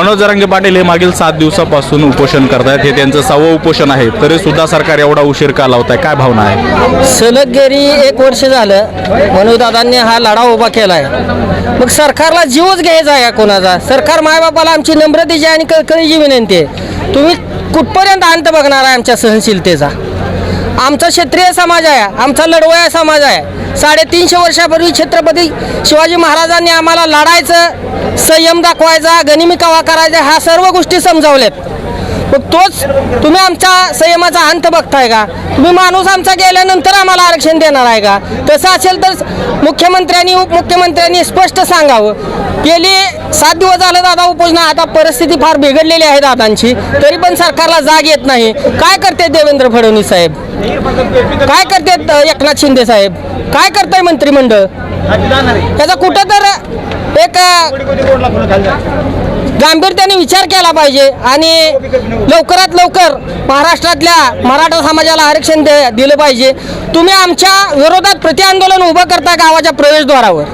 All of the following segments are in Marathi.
मनोज जरांगे पाटील हे मागील सात दिवसापासून उपोषण करतायत. हे त्यांचं सहावं उपोषण आहे. तरी सुद्धा सरकार एवढा उशीर का लावत आहे काय भावना आहे? सलग गेली एक वर्ष झालं. मनोजदादांनी हा लढा उभा केला आहे मग सरकारला जीवच घ्यायचा आहे कोणाचा? सरकार मायबापाला आमची नम्रतेची आणि कळकळीची विनंती आहे. तुम्ही कुठपर्यंत अंत बघणार आहे आमच्या सहनशीलतेचा? आमचा क्षेत्रीय समाज आहे आमचा लढवया समाज आहे. साडेतीनशे वर्षापूर्वी छत्रपती शिवाजी महाराजांनी आम्हाला लढायचं संयम दाखवायचा गनिमी कवा करायचा ह्या सर्व गोष्टी समजावल्यात. मग तोच तुम्ही आमच्या संयमाचा अंत बघताय का? तुम्ही माणूस आमचा गेल्यानंतर आम्हाला आरक्षण देणार आहे का? तसं असेल तर मुख्यमंत्र्यांनी उपमुख्यमंत्र्यांनी स्पष्ट सांगावं. गेली सात दिवस झालं दादा उपोषणा आता परिस्थिती फार बिघडलेली आहे दादांची. तरी पण सरकारला जाग येत नाही. काय करते देवेंद्र फडणवीस साहेब? काय करते एकनाथ शिंदे साहेब? काय करताय मंत्रिमंडळ? त्याचा कुठं तर एक गांभीर्याने विचार केला पाहिजे आणि लवकरात लवकर महाराष्ट्रातल्या मराठा समाजाला आरक्षण दे दिलं पाहिजे. तुम्ही आमच्या विरोधात प्रतिआंदोलन उभं करता गावाच्या प्रवेशद्वारावर.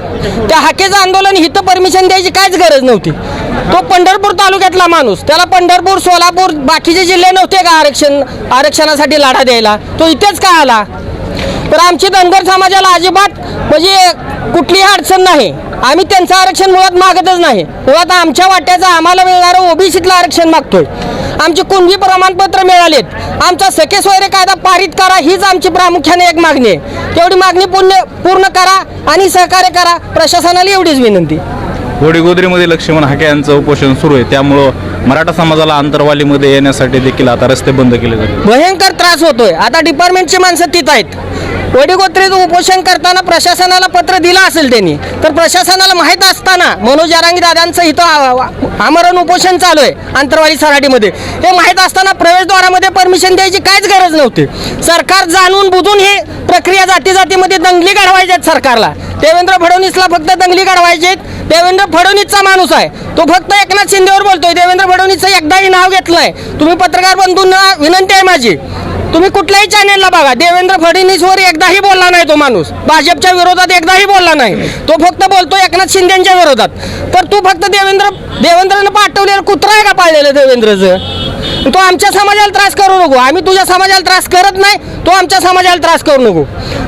त्या हाकेचं आंदोलन हिथं परमिशन द्यायची काहीच गरज नव्हती. तो पंढरपूर तालुक्यातला माणूस त्याला पंढरपूर सोलापूर बाकीचे जिल्हे नव्हते का आरक्षण आरक्षणासाठी लढा द्यायला? तो इथेच का आला? तर आमची धनगर समाजाला अजिबात म्हणजे कुठलीही अडचण नाही. आम्ही त्यांचं आरक्षण मुळात मागतच नाही. मुळात आमच्या वाट्याचं आम्हाला मिळणारं ओबीसीतलं आरक्षण मागतोय. आमचे कुणबी प्रमाणपत्र मिळालेत. आमचा सखे सोयरे कायदा पारित करा हीच आमची प्रामुख्याने एक मागणी आहे. तेवढी मागणी पूर्ण पूर्ण करा आणि सहकार्य करा. प्रशासनाला एवढीच विनंती. गोडीगोदरीमध्ये लक्ष्मण हाके यांचं उपोषण सुरू आहे. त्यामुळं मराठा समाजाला आंतरवालीमध्ये येण्यासाठी देखील आता रस्ते बंद केले जातील. भयंकर त्रास होतोय. आता डिपार्टमेंटची माणसं तिथं आहेत. वडीगोत्रीत उपोषण करताना प्रशासनाला पत्र दिलं असेल त्यांनी तर प्रशासनाला माहीत असताना मनोज जारांगी दादांचं इथं आमरण उपोषण चालू आहे आंतरवाडी सराटीमध्ये. हे माहीत असताना प्रवेशद्वारामध्ये परमिशन द्यायची काहीच गरज नव्हती. सरकार जाणून बुजून ही प्रक्रिया जाती जातीमध्ये दंगली घडवायच्या आहेत सरकारला. देवेंद्र फडणवीसला फक्त दंगली घडवायची आहेत. देवेंद्र फडणवीसचा माणूस आहे. तो फक्त एकनाथ शिंदेवर बोलतोय. देवेंद्र फडणवीसचं एकदाही नाव घेतलंय तुम्ही पत्रकार बंधूंना विनंती आहे माझी. तुम्ही कुठल्याही चॅनेलला बघा. देवेंद्र फडणवीसवर एकदाही बोलला नाही तो माणूस. भाजपच्या विरोधात एकदाही बोलला नाही. तो फक्त बोलतो एकनाथ शिंदेच्या विरोधात. तर तू फक्त देवेंद्र देवेंद्रनं पाठवलेलं कुत्रा आहे का पाळलेलं देवेंद्रचं? तो आमच्या समाजाला त्रास करू नको. आम्ही तुझ्या समाजाला त्रास करत नाही तो आमच्या समाजाला त्रास करू नको.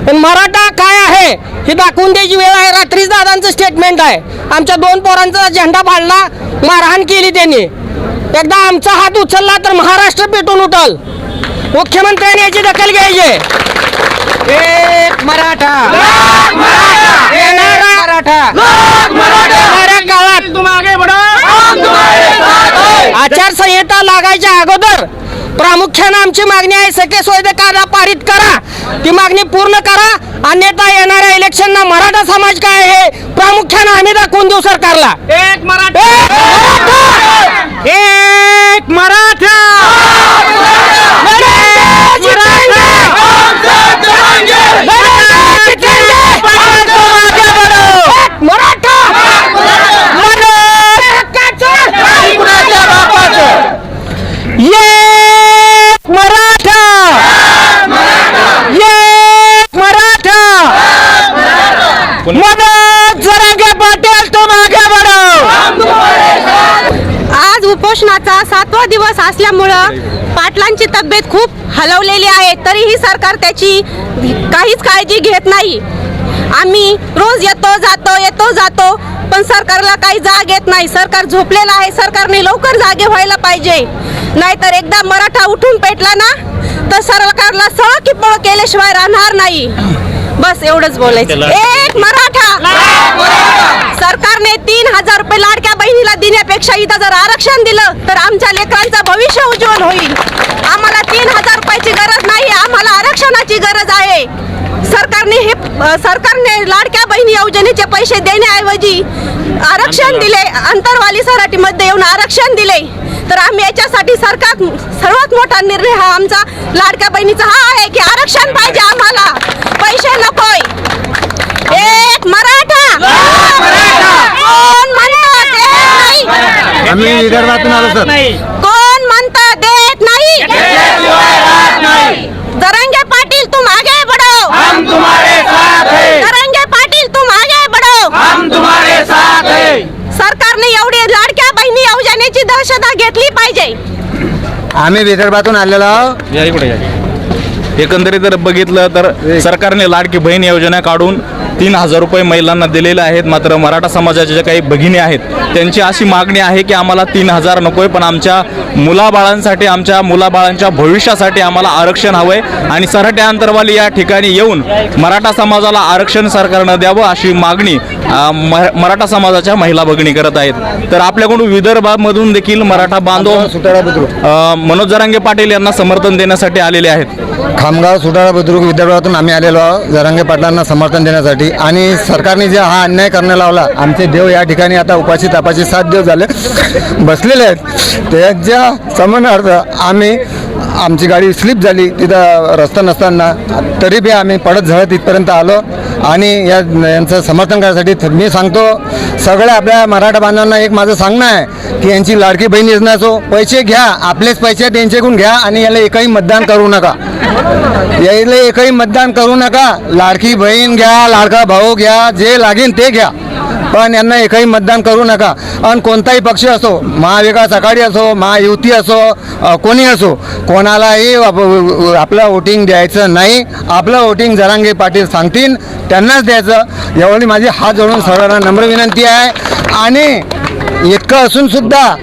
पण मराठा काय आहे? हे दाखवून द्यायची वेळ आहे. रात्रीच दादांचं स्टेटमेंट आहे. आमच्या दोन पोरांचा झेंडा फाडला मारहाण केली त्यांनी. एकदा आमचा हात उचलला तर महाराष्ट्र पेटून उठल. मुख्यमंत्र्यांनी याची दखल घ्यायची. एक मराठा. येणारा मराठा. आचारसंहिता लागायच्या अगोदर प्रामुख्यानं आमची मागणी आहे सखे सोयदे कायदा पारित करा. ती मागणी पूर्ण करा. अन्यथा येणाऱ्या इलेक्शनला मराठा समाज काय आहे प्रामुख्यानं आम्ही दाखवून देऊ सरकारला. एक मराठा. एक मराठा लढाई जितेंगे! लढाई जितेंगे! एक मराठा मनोज हक्काचं! एक मराठा एक मराठा मनोज जरांगे पाटील तुम आगे बढ़ो आज उपोषणाचा सातवा दिवस असल्यामुळं पाटलांची तब्येत खूप हलवलेली आहे. तरीही सरकार त्याची काहीच काळजी घेत नाही. आम्ही रोज येतो जातो येतो जातो पण सरकारला काही जाग येत नाही. सरकार झोपलेलं आहे. सरकारने लवकर जागे व्हायला पाहिजे. नाहीतर एकदा मराठा उठून पेटला ना तर सरकारला सळ की पळ केल्याशिवाय राहणार नाही. बस एवढंच बोलायचं. एक मराठा सरकारने तीन हजार रुपये लाडक्या बहिणीला देण्यापेक्षा इथं जर आरक्षण दिलं तर आमच्या लेकरांचं भविष्य उज्ज्वल होईल. आम्हाला तीन हजार रुपयाची गरज नाही आम्हाला आरक्षणाची गरज आहे. सरकारने हे सरकारने लाडक्या बहिणी योजनेचे पैसे देण्याऐवजी आरक्षण दिले अंतरवाली सराटीमध्ये येऊन आरक्षण दिले. तर आम्ही याच्यासाठी सरकार सर्वात मोठा निर्णय हा आमचा लाडक्या बहिणीचा हा आहे की आरक्षण पाहिजे आम्हाला पैसे नकोय एक मराठा कोण म्हणतं देत नाही आम्ही विदर्भातून आलो सर? कोण म्हणतं देत नाही? दरंगे पाटील तुम आगे बढ़ो हम तुम्हारे साथ हैं। दरंगे पाटील तुम आगे बढ़ो हम तुम्हारे साथ हैं। सरकारने एवढी लाडक्या बहिणी योजने त्याची दहशत घेतली पाहिजे. आम्ही विदर्भातून आलेलो आहोत. एकंदरीत जर बघितलं तर सरकारने लाडकी बहीण योजना काढून तीन हजार रुपये महिलांना दिलेले आहेत. मात्र मराठा समाजाच्या ज्या काही भगिनी आहेत त्यांची अशी मागणी आहे की आम्हाला तीन हजार नकोय पण आमच्या मुलाबाळांसाठी आमच्या मुलाबाळांच्या भविष्यासाठी आम्हाला आरक्षण हवंय. आणि सराटे अंतरवाली या ठिकाणी येऊन मराठा समाजाला आरक्षण सरकारनं द्यावं अशी मागणी मराठा समाजाच्या महिला भगिनी करत आहेत. तर आपल्याकडून विदर्भामधून देखील मराठा बांधव मनोज जरांगे पाटील यांना समर्थन देण्यासाठी आलेले आहेत. खामगाव सुटाळा बुद्रुक विद्यापीठातून आम्ही आलेलो आहोत जरांगे पाटलांना समर्थन देण्यासाठी. आणि सरकारने जे हा अन्याय करण्या लावला आमचे देव या ठिकाणी आता उपाशी तापाशी सात दिवस झाले बसलेले आहेत. त्याच्या समन्वयार्थ आम्ही आमची गाडी स्लिप झाली तिथं रस्ता नसताना तरी बी आम्ही पडत झळत इथपर्यंत आलो. आणि या यांचं समर्थन करण्यासाठी थ- मी सांगतो सगळ्या आपल्या मराठा बांधवांना एक माझं सांगणं आहे की यांची लाडकी बहीण योजना असो पैसे घ्या आपलेच पैसे त्यांच्याकडून घ्या आणि याला एकही मतदान करू नका. यायला एकही मतदान करू नका. लाडकी बहीण घ्या लाडका भाऊ घ्या जे लागेल ते घ्या. पण यांना एकही मतदान करू नका. आणि कोणताही पक्ष असो महाविकास आघाडी असो महायुती असो कोणी असो कोणालाही आपलं वोटिंग द्यायचं नाही. आपलं वोटिंग जरांगे पाटील सांगतील त्यांनाच द्यायचं. एवढी माझी हात जोडून सर्वांना नम्र विनंती आहे. आणि इतकं असून सुद्धा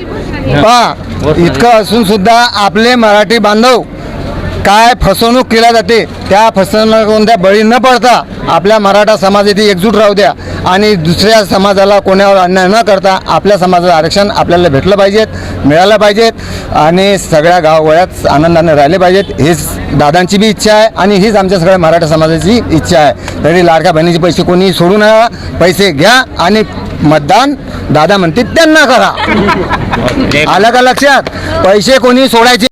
इतकं असून सुद्धा आपले मराठी बांधव काय फसवणूक केल्या जाते त्या फसवणूक कोणत्या बळी न पडता आपल्या मराठा समाज येथे एकजूट राहू द्या आणि दुसऱ्या समाजाला कोणावर अन्याय न करता आपल्या समाजाचं आरक्षण आपल्याला भेटलं पाहिजेत मिळालं पाहिजेत आणि सगळ्या गावगळ्यात आनंदाने राहिले पाहिजेत. हीच दादांची बी इच्छा आहे आणि हीच आमच्या सगळ्या मराठा समाजाची इच्छा आहे. तरी लाडक्या बहिणीचे पैसे कोणी सोडू नका पैसे घ्या आणि मतदान दादा म्हणते त्यांना करा. आलं का लक्षात? पैसे कोणी सोडायचे